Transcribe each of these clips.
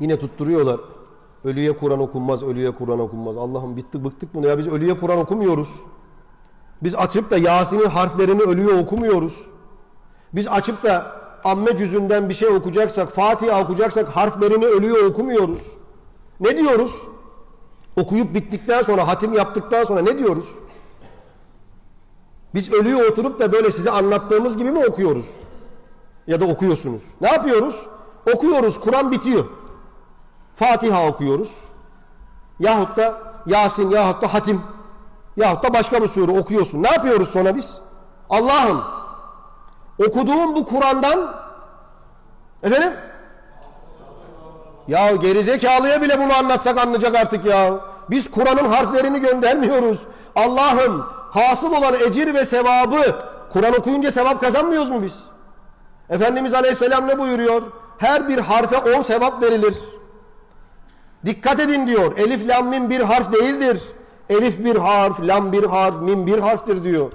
Yine tutturuyorlar. Ölüye Kur'an okunmaz, ölüye Kur'an okunmaz. Allah'ım bitti bıktık bunu ya biz ölüye Kur'an okumuyoruz. Biz açıp da Yasin'in harflerini ölüye okumuyoruz. Biz açıp da amme cüzünden bir şey okuyacaksak, Fatiha okuyacaksak harflerini ölüye okumuyoruz. Ne diyoruz? Okuyup bittikten sonra, hatim yaptıktan sonra ne diyoruz? Biz ölüye oturup da böyle size anlattığımız gibi mi okuyoruz? Ya da okuyorsunuz. Ne yapıyoruz? Okuyoruz, Kur'an bitiyor. Fatiha okuyoruz. Yahut da Yasin yahut da Hatim yahut da başka bir sure okuyorsun. Ne yapıyoruz sonra biz? Allah'ım okuduğum bu Kur'an'dan efendim ya gerizekalıya bile bunu anlatsak anlayacak artık ya. Biz Kur'an'ın harflerini göndermiyoruz. Allah'ım hasıl olan ecir ve sevabı Kur'an okuyunca sevap kazanmıyoruz mu biz? Efendimiz Aleyhisselam ne buyuruyor? Her bir harfe on sevap verilir. Dikkat edin diyor. Elif lam mim bir harf değildir. Elif bir harf, lam bir harf, mim bir harftir diyor.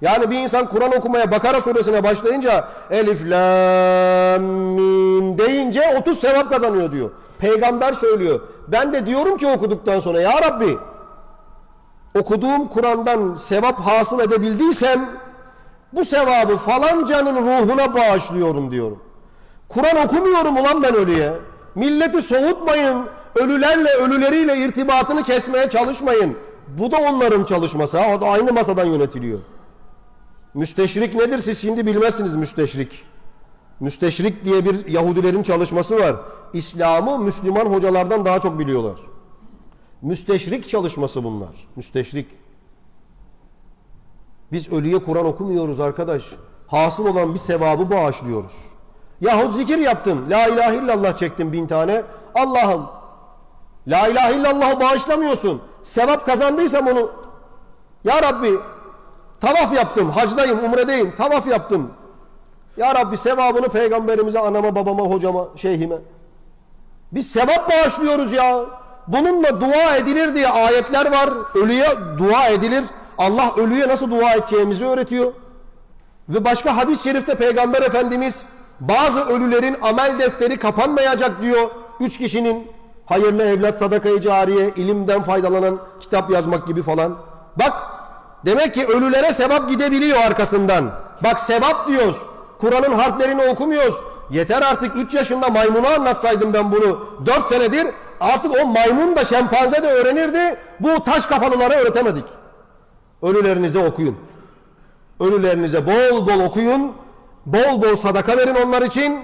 Yani bir insan Kur'an okumaya Bakara suresine başlayınca Elif lam mim deyince 30 sevap kazanıyor diyor. Peygamber söylüyor. Ben de diyorum ki okuduktan sonra ya Rabbi okuduğum Kur'an'dan sevap hasıl edebildiysem bu sevabı falancanın ruhuna bağışlıyorum diyorum. Kur'an okumuyorum ulan ben ölüye. Milleti soğutmayın. Ölülerle ölüleriyle irtibatını kesmeye çalışmayın. Bu da onların çalışması. O da aynı masadan yönetiliyor. Müsteşrik nedir siz şimdi bilmezsiniz müsteşrik. Müsteşrik diye bir Yahudilerin çalışması var. İslam'ı Müslüman hocalardan daha çok biliyorlar. Müsteşrik çalışması bunlar. Müsteşrik. Biz ölüye Kur'an okumuyoruz arkadaş. Hasıl olan bir sevabı bağışlıyoruz. Yahut zikir yaptın. La ilahe illallah çektin bin tane. Allah'ım La ilahe illallah'ı bağışlamıyorsun. Sevap kazandıysam onu Ya Rabbi tavaf yaptım. Hacdayım, umredeyim. Tavaf yaptım. Ya Rabbi sevabını peygamberimize, anama, babama, hocama, şeyhime. Biz sevap bağışlıyoruz ya. Bununla dua edilir diye ayetler var. Ölüye dua edilir. Allah ölüye nasıl dua edeceğimizi öğretiyor. Ve başka hadis-i şerifte Peygamber Efendimiz bazı ölülerin amel defteri kapanmayacak diyor. Üç kişinin hayırlı evlat, sadakayı cariye, ilimden faydalanan kitap yazmak gibi falan. Bak demek ki ölülere sevap gidebiliyor arkasından. Bak sevap diyoruz. Kur'an'ın harflerini okumuyoruz. Yeter artık 3 yaşında maymunu anlatsaydım ben bunu 4 senedir. Artık o maymun da şempanze de öğrenirdi. Bu taş kafalılara öğretemedik. Ölülerinize okuyun. Ölülerinize bol bol okuyun. Bol bol sadaka verin onlar için.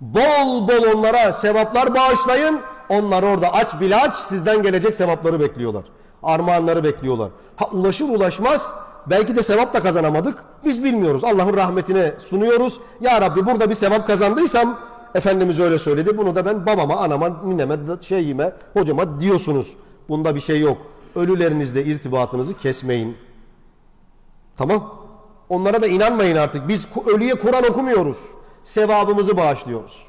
Bol bol onlara sevaplar bağışlayın. Onlar orada aç bile aç sizden gelecek sevapları bekliyorlar. Armağanları bekliyorlar. Ha ulaşır ulaşmaz belki de sevap da kazanamadık. Biz bilmiyoruz. Allah'ın rahmetine sunuyoruz. Ya Rabbi burada bir sevap kazandıysam Efendimiz öyle söyledi. Bunu da ben babama, anama, nineme, şeyime, hocama diyorsunuz. Bunda bir şey yok. Ölülerinizle irtibatınızı kesmeyin. Tamam. Onlara da inanmayın artık. Biz ölüye Kur'an okumuyoruz. Sevabımızı bağışlıyoruz.